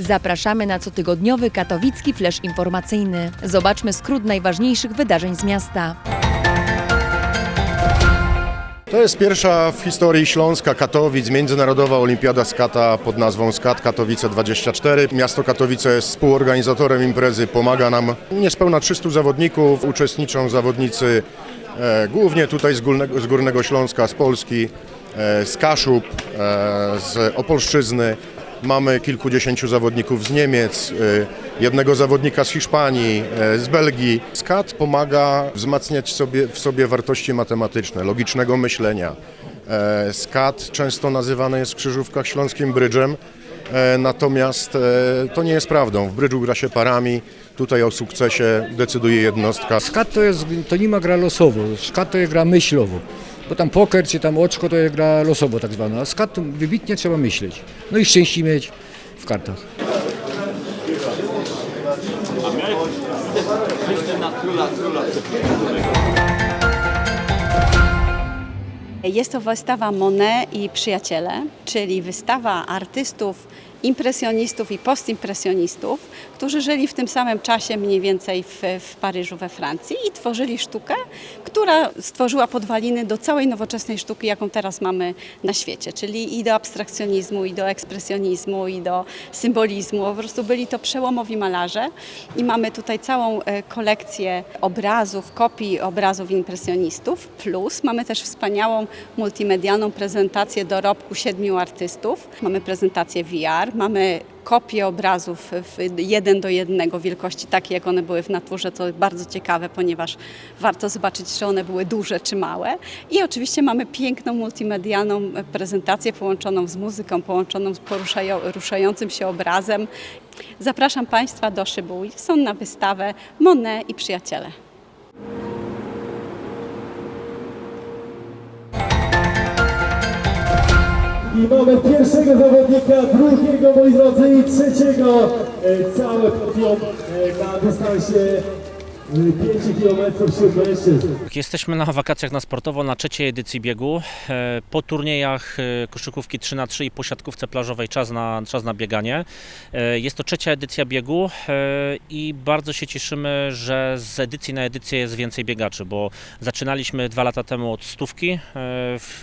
Zapraszamy na cotygodniowy katowicki flash informacyjny. Zobaczmy skrót najważniejszych wydarzeń z miasta. To jest pierwsza w historii Śląska Katowic międzynarodowa olimpiada skata pod nazwą Skat Katowice 24. Miasto Katowice jest współorganizatorem imprezy, pomaga nam. Niespełna 300 zawodników, uczestniczą zawodnicy e, głównie tutaj z Górnego, z Górnego Śląska, z Polski, e, z Kaszub, e, z Opolszczyzny. Mamy kilkudziesięciu zawodników z Niemiec, e, jednego zawodnika z Hiszpanii, e, z Belgii. Skat pomaga wzmacniać sobie, w sobie wartości matematyczne, logicznego myślenia. E, Skat często nazywany jest w krzyżówkach śląskim brydżem, e, natomiast e, to nie jest prawdą. W brydżu gra się parami, tutaj o sukcesie decyduje jednostka. Skat to, jest, to nie ma gra losowo, skat to jest gra myślowo. Bo tam poker czy tam oczko to jest gra losowo tak zwana. A skat to wybitnie trzeba myśleć. No i szczęście mieć w kartach. Jest to wystawa Monet i przyjaciele, czyli wystawa artystów, impresjonistów i postimpresjonistów, którzy żyli w tym samym czasie mniej więcej w, w Paryżu we Francji i tworzyli sztukę, która stworzyła podwaliny do całej nowoczesnej sztuki, jaką teraz mamy na świecie, czyli i do abstrakcjonizmu, i do ekspresjonizmu, i do symbolizmu. Po prostu byli to przełomowi malarze i mamy tutaj całą e, kolekcję obrazów, kopii obrazów impresjonistów, plus mamy też wspaniałą multimedialną prezentację dorobku siedmiu artystów. Mamy prezentację VR, mamy kopie obrazów jeden do jednego wielkości, takie jak one były w naturze, to bardzo ciekawe, ponieważ warto zobaczyć, czy one były duże czy małe. I oczywiście mamy piękną multimedialną prezentację połączoną z muzyką, połączoną z poruszają- ruszającym się obrazem. Zapraszam Państwa do Szybu Wilson na wystawę Monet i przyjaciele. I mamy pierwszego zawodnika, drugiego moi drodzy i trzeciego. E, Całe podium e, na dystansie 5 km wśród mężczyzn. Jesteśmy na wakacjach na sportowo na trzeciej edycji biegu. E, Po turniejach e, koszykówki 3 na 3 i po siatkówce plażowej czas na, czas na bieganie. E, Jest to trzecia edycja biegu i bardzo się cieszymy, że z edycji na edycję jest więcej biegaczy, bo zaczynaliśmy dwa lata temu od stówki, w,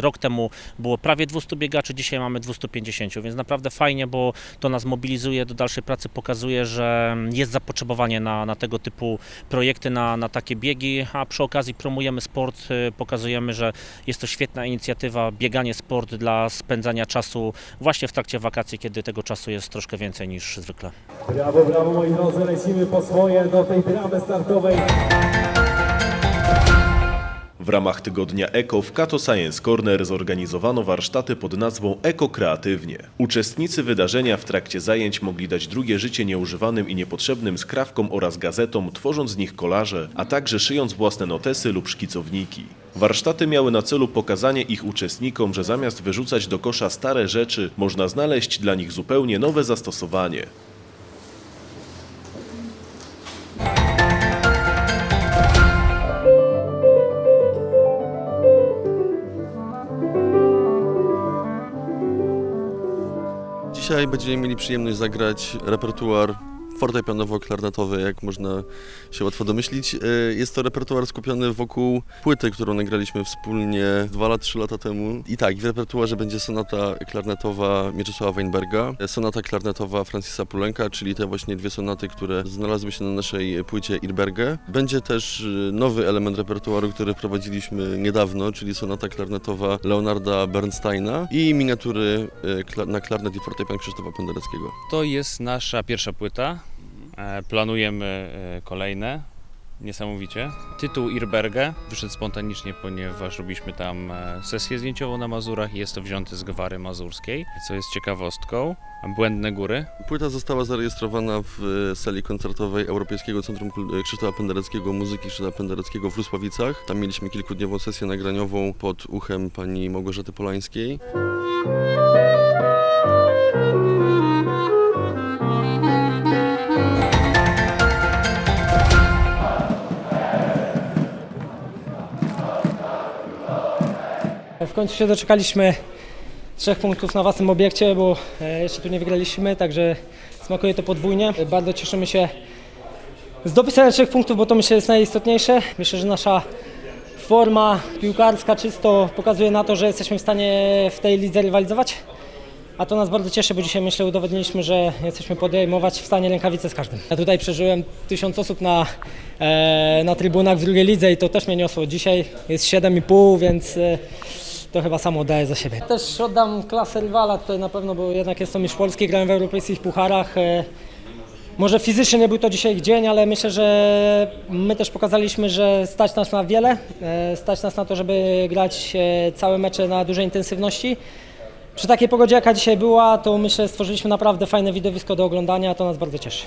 rok temu było prawie 200 biegaczy, dzisiaj mamy 250, więc naprawdę fajnie, bo to nas mobilizuje do dalszej pracy, pokazuje, że jest zapotrzebowanie na, na tego typu projekty, na, na takie biegi, a przy okazji promujemy sport, y, pokazujemy, że jest to świetna inicjatywa, bieganie sport dla spędzania czasu właśnie w trakcie wakacji, kiedy tego czasu jest troszkę więcej niż zwykle. Brawo, brawo moi drodzy, lecimy po swoje do tej bramy startowej. W ramach tygodnia Eko w Kato Science Corner zorganizowano warsztaty pod nazwą Eko Kreatywnie. Uczestnicy wydarzenia w trakcie zajęć mogli dać drugie życie nieużywanym i niepotrzebnym skrawkom oraz gazetom, tworząc z nich kolaże, a także szyjąc własne notesy lub szkicowniki. Warsztaty miały na celu pokazanie ich uczestnikom, że zamiast wyrzucać do kosza stare rzeczy, można znaleźć dla nich zupełnie nowe zastosowanie. Dzisiaj będziemy mieli przyjemność zagrać repertuar fortepianowo-klarnetowy, jak można się łatwo domyślić. E, Jest to repertuar skupiony wokół płyty, którą nagraliśmy wspólnie 2-3 lata temu. I tak, w repertuarze będzie sonata klarnetowa Mieczysława Weinberga, e, sonata klarnetowa Francisa Pulenka, czyli te właśnie dwie sonaty, które znalazły się na naszej płycie Irberge. Będzie też e, nowy element repertuaru, który wprowadziliśmy niedawno, czyli sonata klarnetowa Leonarda Bernsteina i miniatury na klarnet i fortepian Krzysztofa Pendereckiego. To jest nasza pierwsza płyta. E, Planujemy e, kolejne. Niesamowicie. Tytuł Irberge wyszedł spontanicznie, ponieważ robiliśmy tam e, sesję zdjęciową na Mazurach i jest to wzięte z gwary mazurskiej, co jest ciekawostką. Błędne góry. Płyta została zarejestrowana w sali koncertowej Europejskiego Centrum Krzysztofa Pendereckiego, Muzyki Krzysztofa Pendereckiego w Rusławicach. Tam mieliśmy kilkudniową sesję nagraniową pod uchem pani Małgorzaty Polańskiej. W końcu się doczekaliśmy trzech punktów na własnym obiekcie, bo e, jeszcze tu nie wygraliśmy, także smakuje to podwójnie. Bardzo cieszymy się z dopisania trzech punktów, bo to myślę jest najistotniejsze. Myślę, że nasza forma piłkarska czysto pokazuje na to, że jesteśmy w stanie w tej lidze rywalizować. A to nas bardzo cieszy, bo dzisiaj myślę udowodniliśmy, że jesteśmy podejmować w stanie rękawice z każdym. Ja tutaj przeżyłem tysiąc osób na, e, na trybunach w drugiej lidze i to też mnie niosło. Dzisiaj jest 7,5, więc e, to chyba samo daje za siebie. Też oddam klasę rywala tutaj na pewno, bo jednak jest to mistrz Polski, grałem w europejskich pucharach. E, może fizycznie nie był to dzisiaj ich dzień, ale myślę, że my też pokazaliśmy, że stać nas na wiele, e, stać nas na to, żeby grać e, całe mecze na dużej intensywności. Przy takiej pogodzie, jaka dzisiaj była, to myślę, stworzyliśmy naprawdę fajne widowisko do oglądania, to nas bardzo cieszy.